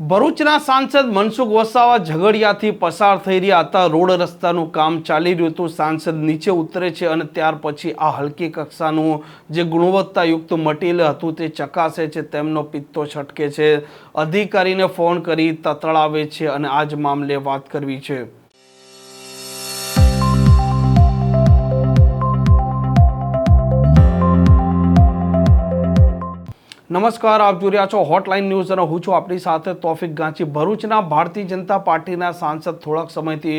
ભરૂચના સાંસદ મનસુખ વસાવા ઝઘડિયાથી પસાર થઈ રહ્યા હતા. રોડ રસ્તાનું કામ ચાલી રહ્યું હતું. સાંસદ નીચે ઉતરે છે અને ત્યાર પછી આ હલકી કક્ષાનું જે ગુણવત્તાયુક્ત મટીરિયલ હતું તે ચકાસે છે. તેમનો પિત્તો છટકે છે. અધિકારીને ફોન કરી તતળાવે છે અને આ જ મામલે વાત કરવી છે. નમસ્કાર, આપ જોઈ રહ્યા છો હોટલાઇન ન્યૂઝ અને હું છું આપણી સાથે તોફિક ગાંચી ભરૂચના ભારતીય જનતા પાર્ટીના સાંસદ થોડાક સમયથી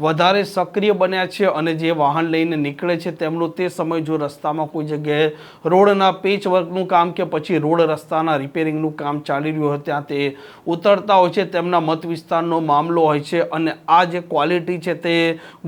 વધારે સક્રિય બન્યા છે અને જે વાહન લઈને નીકળે છે તેમનું તે સમય જો રસ્તામાં કોઈ જગ્યાએ રોડના પેચ વર્કનું કામ કે પછી રોડ રસ્તાના રિપેરિંગનું કામ ચાલી રહ્યું હોય ત્યાં તે ઉતરતા હોય છે, તેમના મત વિસ્તારનો મામલો હોય છે અને આ જે ક્વોલિટી છે તે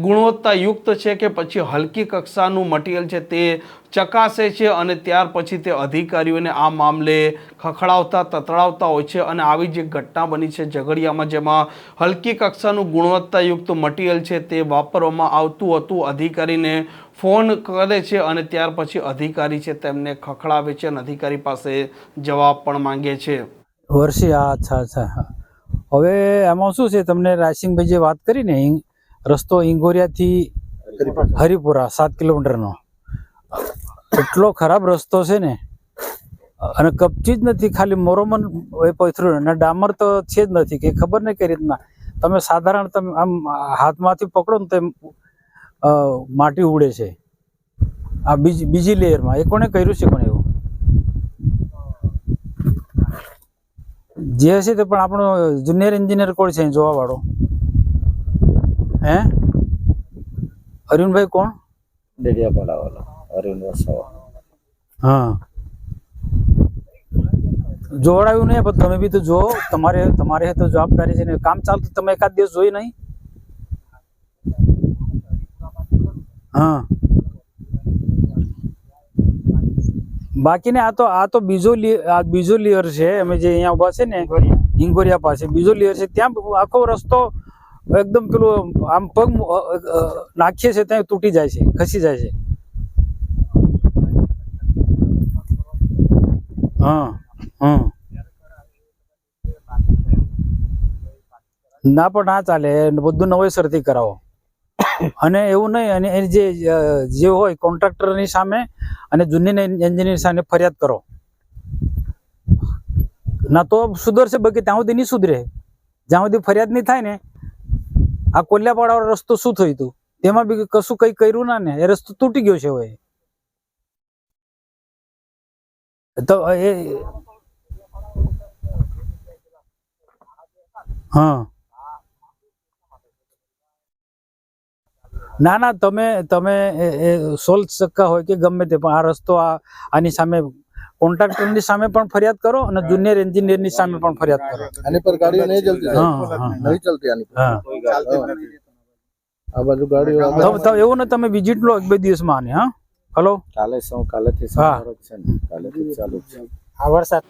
ગુણવત્તાયુક્ત છે કે પછી હલકી કક્ષાનું મટીરિયલ છે તે ચકાસે છે અને ત્યાર પછી તે અધિકારીઓને આ મામલે ખખડાવતા તતડાવતા હોય છે અને આવી જે ઘટના બની છે ઝઘડિયામાં જેમાં હલકી કક્ષાનું ગુણવત્તાયુક્ત મટીરિયલ છે તે વાપરવામાં આવતું હતું. અધિકારીને ફોન કરે છે અને ત્યાર પછી અધિકારી છે તેમને ખખડાવે છે અને અધિકારી પાસે જવાબ પણ માંગે છે. વર્ષી હા અચ્છા અચ્છા હા. હવે એમાં શું છે? તમને રાયસિંગભાઈ જે વાત કરી ને રસ્તો ઇંગોરિયાથી હરિપુરા સાત કિલોમીટરનો. એટલો ખરાબ રસ્તો છે ને. અને કપચી જ નથી, ખાલી મોરોમન એ પથરું અને ડામર તો છે જ નથી, કે ખબર નહીં કઈ રીતના. તમે સાધારણ તમે આમ હાથમાંથી પકડો ને તેમ માટી ઉડે છે. આ બીજી બીજી લેયરમાં. એ કોણે કર્યું છે પણ એવું? જે હશે તે પણ આપણો જુનિયર એન્જિનિયર કોણ છે? જોવા વાળો હે? અરુણભાઈ કોણ? ડેડિયાપાડા વાળા અરવિંદ વસાવા. હા. જોવડાવ્યું નહીં પણ તમે બી તો જો તમારે તમારે તો જવાબદારી છે ને કામ ચાલતું તમે એકાદ દિવસ જોઈ નહીં? હા. બાકી ને આ તો આ તો બીજો આ બીજો લેયર છે અમે જે અહીંયા ઊભા છે ને હિંગોરિયા. પાસે. બીજો લેયર છે ત્યાં આખો રસ્તો એકદમ પેલું આમ પગ નાખીએ છે ત્યાં તૂટી જાય છે ખસી જાય છે. હા હા. ના, પણ ના ચાલે. બધું નવેસરથી કરાવો. અને એવું નહીં, અને એ જે જે હોય કોન્ટ્રાક્ટરની સામે અને જૂની એન્જિનિયર સામે ફરિયાદ કરો. ના તો સુધરશે, બાકી ત્યાં સુધી નહીં સુધરે. જ્યાં સુધી ફરિયાદ નહીં થાય ને, આ કોલ્યાપાડા રસ્તો શું થયું હતું તેમાં બી કશું કઈ કર્યું ના ને? એ રસ્તો તૂટી ગયો છે હવે. તો એ હા. ના ના તમે તમે એ- એ સોલ સક્કા હોય કે ગમે તે પણ આ રસ્તો આ આની સામે કોન્ટ્રાક્ટરની સામે પણ ફરિયાદ કરો અને જુનિયર એન્જિનિયરની સામે પણ ફરિયાદ કરો. આની પર ગાડીઓ નહીં ચલતી. નહીં ચલતી આની પર. આ બાજુ ગાડીઓ એવું ને તમે વિઝિટ લો એક બે દિવસમાં આની હા. હલો? કાલે શું? કાલેથી હા. સવારે છે ને? કાલેથી ચાલુ છે. આ વરસાદ.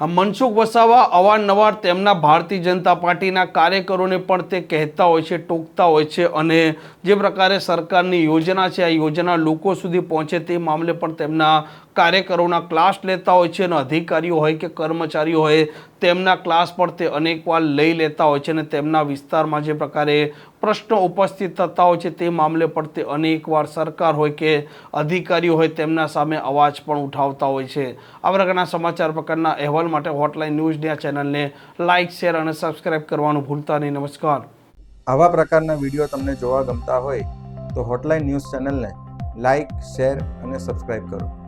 આ મનસુખ વસાવા અવારનવાર તેમના ભારતીય જનતા પાર્ટીના કાર્યકરોને પણ તે કહેતા હોય છે ટોકતા હોય છે અને જે પ્રકારે સરકારની યોજના છે આ યોજના લોકો સુધી પહોંચે તે મામલે પણ તેમના કાર્યકરોના ક્લાસ લેતા હોય છે અને અધિકારીઓ હોય કે કર્મચારીઓ હોય તેમના ક્લાસ પર તે અનેકવાર લઈ લેતા હોય છે અને તેમના વિસ્તારમાં જે પ્રકારે પ્રશ્નો ઉપસ્થિત થતા હોય છે તે મામલે પર તે અનેકવાર સરકાર હોય કે અધિકારીઓ હોય તેમના સામે અવાજ પણ ઉઠાવતા હોય છે. આ પ્રકારના સમાચાર પ્રકારના અહેવાલ માટે હોટલાઇન ન્યૂઝની આ ચેનલને લાઇક શેર અને સબસ્ક્રાઇબ કરવાનું ભૂલતા નહીં. નમસ્કાર. આવા પ્રકારના વીડિયો તમને જોવા ગમતા હોય તો હોટલાઇન ન્યૂઝ ચેનલને લાઇક શેર અને સબસ્ક્રાઇબ કરો.